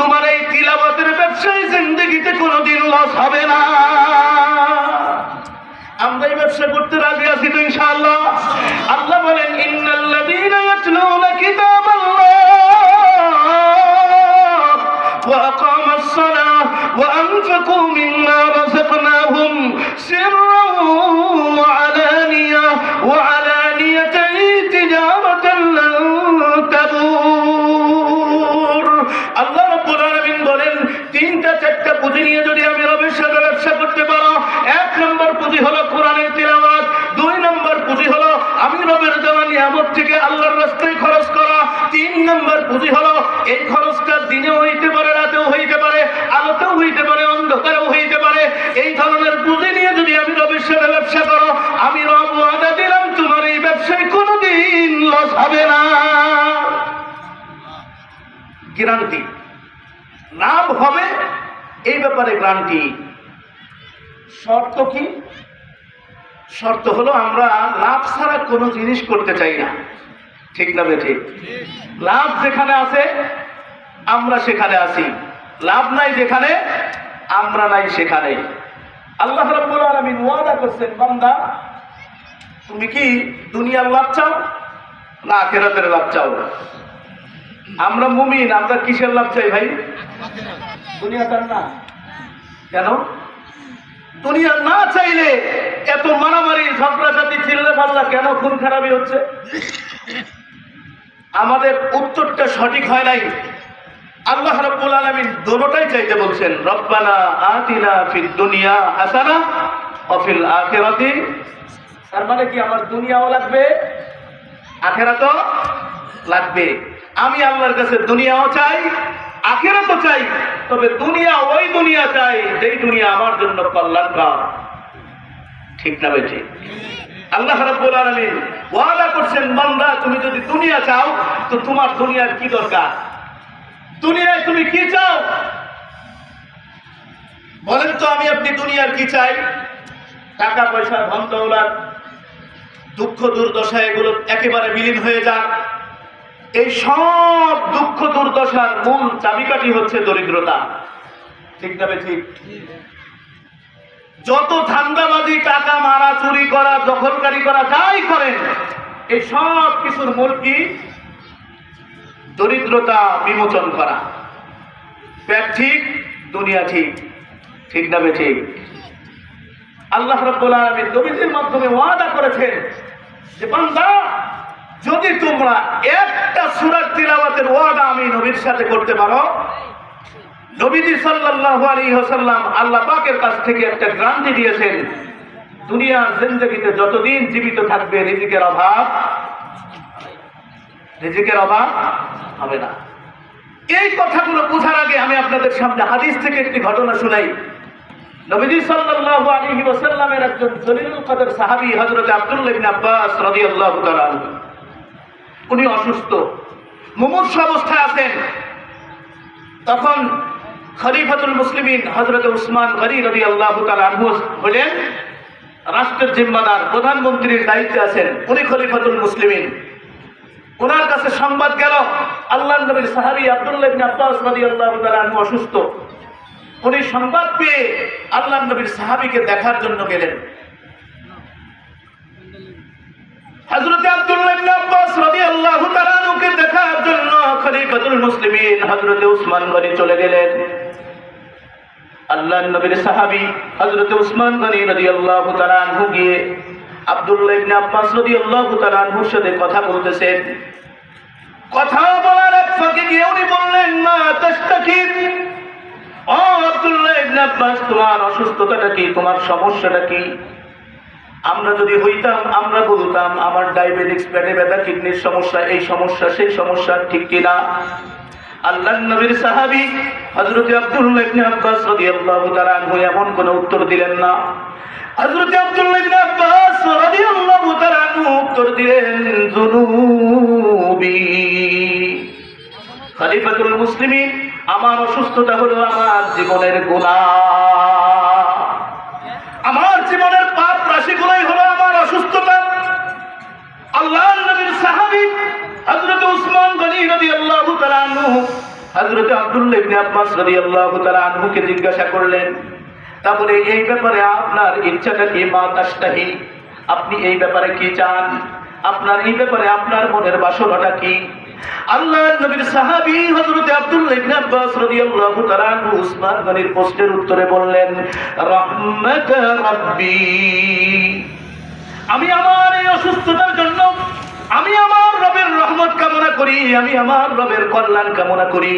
তোমার এই তিলাবতের ব্যবসায় জিন্দগিতে কোনোদিন লস হবে না। আমরা এই ব্যবসা করতে রাজি আছি তো ইনশাআল্লাহ। আল্লাহ বলেন, ইন্নাল্লাযীনা ইয়াতলুনা কিতাবাল্লাহ ওয়া আকামাস সালাহ ওয়া আনফাকু মিম্মা রাযাকনাহুম সিররান তিনটা চারটা পুঁজি নিয়ে যদি আমি সাথে ব্যবসা করতে পারো, এক নম্বর পুঁজি হলো কোরআনের তিলাওয়াত, দুই নম্বর পুঁজি হলো আমি রবের দেওয়া নিয়ামত থেকে আল্লাহর রাস্তায় খরচ করা, তিন নম্বর পুঁজি হলো এই খরচটা দিনেও হইতে পারে, রাতেও হইতে পারে, আলোতেও হইতে পারে, অন্ধকারেও হইতে পারে। এই ধরনের পুঁজি নিয়ে যদি আমি সাথে ব্যবসা করো, আমি রব ওয়াদা দিলাম, তোমার এই ব্যবসায় কোনোদিন লস হবে না। গ্যারান্টি। লাভ হবে। এই ব্যাপারে গ্যারান্টি শর্ত কি? শর্ত হলো আমরা লাভ ছাড়া কোনো জিনিস করতে চাই না। ঠিক না ঠিক লাভ যেখানে আছে, আমরা সেখানে আছি। লাভ নাই যেখানে, আমরা নাই সেখানে। আল্লাহ রাব্বুল আলামিন ওয়াদা করছেন, বান্দা, তুমি কি দুনিয়ার লাভ চাও না আখেরাতের লাভ চাও? আমরা মুমিন, আমরা কিসের লাভ চাই ভাই? দুনিয়া চান না। কেন? দুনিয়া না চাইলে এত মারামারি, ঝগড়াঝাটি চিল্লা পাল্লা কেন খুন খারাপই হচ্ছে? আমাদের উত্তরটা সঠিক হয় নাই। আল্লাহ রাব্বুল আলামিন দোনোটাই চাইতে বলছেন, রব্বানা আতিনা ফিদ দুনিয়া হাসানা ও ফিল আখিরাতি। তার মানে কি আমার দুনিয়াও লাগবে, আখেরাতও লাগবে। আমি আল্লাহর কাছে দুনিয়াও চাই, আখেরাতও চাই তবে দুনিয়া ওই দুনিয়া চাই, যেই দুনিয়া আমার জন্য কল্যাণকর। ঠিক না বেঠি আল্লাহ রাব্বুল ওয়াদা করছেন, বান্দা, তুমি যদি দুনিয়া চাও, তো তোমার দুনিয়ার কি দরকার? দুনিয়ায় তুমি কি চাও? বলেন তো, আমি আপনি দুনিয়ার কি চাই? টাকা, পয়সা ধন দৌলত দুঃখ দুর্দশা এগুলো একেবারে বিলীন হয়ে যাক। এই সব দুঃখ দুর্দশার মূল চাবিকাঠি হচ্ছে দরিদ্রতা। ঠিক না ঠিক? যত ধান্দাবাজি, টাকা মারা, চুরি করা, দখলকারী করা, যাই করেন, এই সব কিছুর মূল কি? দরিদ্রতা বিমোচন করা। পেট ঠিক, দুনিয়া ঠিক। ঠিক না ঠিক? আল্লাহ রাব্বুল আলামিন নবীদের মাধ্যমে ওয়াদা করেছেন যে বান্দা যদি তোমরা একটা সূরার তিলাওয়াতের ওয়াদা আমি নবীর সাথে করতে পারো, নবীজি সাল্লাল্লাহু আলাইহি ওয়াসাল্লাম আল্লাহ পাকের কাছ থেকে একটা গ্রান্টি দিয়েছেন, দুনিয়ার জিন্দগিতে যতদিন জীবিত থাকবে রিজিকের অভাব রিজিকের অভাব হবে না এই কথাগুলো বোঝার আগে আমি আপনাদের সামনে হাদিস থেকে একটি ঘটনা শুনাই নবীজি সাল্লাল্লাহু আলাইহি ওয়াসাল্লামের একজন জলিলুল কদর সাহাবী হযরত আব্দুল্লাহ আব্বাস রাদিয়াল্লাহু তাআলা আনহু। উনি অসুস্থ। মুমূর্ষ অবস্থায় আছেন। তখন খলিফাতুল মুসলিমিন হজরত উসমান গনি রাদিয়াল্লাহু তাআলা আনহু হলেন রাষ্ট্রের জিম্মাদার, প্রধানমন্ত্রীর দায়িত্বে আছেন। উনি খলিফাতুল মুসলিমিন। ওনার কাছে সংবাদ গেল আল্লাহ নবীর সাহাবী আব্দুল্লাহ আব্বাস রাদিয়াল্লাহু তাআলা আনহু অসুস্থ। উনি সংবাদ পেয়ে আল্লাহ নবীর সাহাবীকে দেখার জন্য গেলেন। হযরত আব্দুল্লাহ ইবনে আব্বাস রাদিয়াল্লাহু তাআলা আনহুকে দেখার জন্য খলিফাতুল মুসলিমিন হযরত উসমান গনি চলে গেলেন। আল্লাহ নবীর সাহাবী হযরত উসমান গনি রাদিয়াল্লাহু তাআলা আনহু গিয়ে আব্দুল্লাহ ইবনে আব্বাস রাদিয়াল্লাহু তাআলা আনহুর সাথে কথা বলতেছেন। কথা বলার এক ফাঁকে গিয়ে উনি বললেন, মা তাস্তাকির ও আব্দুল্লাহ ইবনে আব্বাস, তোমার অসুস্থতাটা কি? তোমার সমস্যাটা কি? আমরা যদি হইতাম, আমরা বলতাম, আমার ডায়াবেটিক্স পেটে ব্যথা, কিডনির সমস্যা, এই সমস্যা, সেই সমস্যা, ঠিক কিনা আল্লাহ নবীর সাহাবী হযরত আব্দুল্লাহ ইবনে আব্বাস রাদিয়াল্লাহু তাআলা আনহু এমন কোনো উত্তর দিলেন না। হযরত আব্দুল্লাহ ইবনে আব্বাস রাদিয়াল্লাহু তাআলা আনহু উত্তর দিলেন, জুনুবি। খলিফাতুল মুসলিমিন, আমার অসুস্থতা হলো আমার জীবনের গুনাহ আব্দুল্লাহ আনহুকে জিজ্ঞাসা করলেন, তাহলে এই ব্যাপারে আপনার ইচ্ছাটা কি আপনি এই ব্যাপারে কি চান? আপনার এই ব্যাপারে আপনার মনের বাসনাটা কি? প্রশ্নের উত্তরে বললেন আমি আমার এই অসুস্থতার জন্য আমি আমার রবের রহমত কামনা করি আমি আমার রবের কল্যাণ কামনা করি।